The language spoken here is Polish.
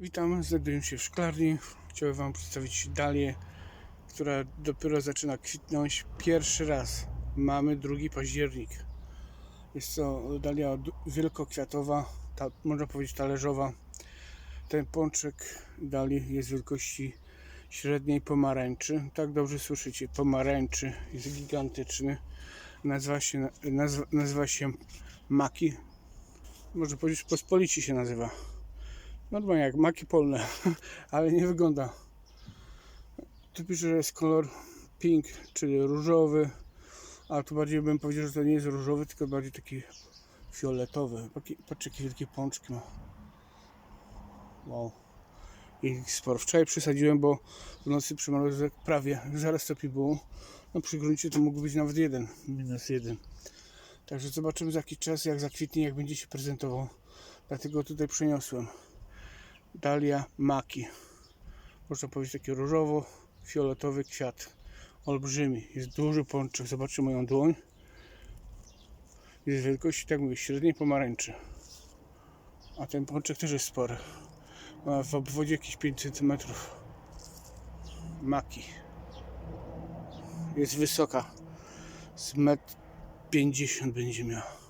Witam, znajduję się w szklarni. Chciałem Wam przedstawić dalię, która dopiero zaczyna kwitnąć. Pierwszy raz mamy 2 październik. Jest to dalia wielkokwiatowa, ta, można powiedzieć talerzowa. Ten pączek dali jest wielkości średniej pomarańczy. Tak dobrze słyszycie, pomarańczy. Jest gigantyczny. Nazywa się, nazwa, nazywa się maki. Można powiedzieć, pospolici się nazywa. Normalnie jak maki polne, ale nie wygląda. Tu pisze, że jest kolor pink, czyli różowy, a tu bardziej bym powiedział, że to nie jest różowy, tylko bardziej taki fioletowy. Patrzcie, jakie wielkie pączki ma. Wow. I sporo. Wczoraj przesadziłem, bo w nocy przymrozek prawie zaraz stopni było. No przy gruncie to mógł być nawet jeden, minus jeden. Także zobaczymy za jakiś czas, jak zakwitnie, jak będzie się prezentował. Dlatego tutaj przeniosłem. Dalia maki. Można powiedzieć taki różowo-fioletowy kwiat. Olbrzymi. Jest duży pączek. Zobaczcie moją dłoń. Jest wielkości, tak mówię, średniej pomarańczy. A ten pączek też jest spory. Ma w obwodzie jakieś 5 cm. Maki. Jest wysoka. Z metr 50 będzie miała.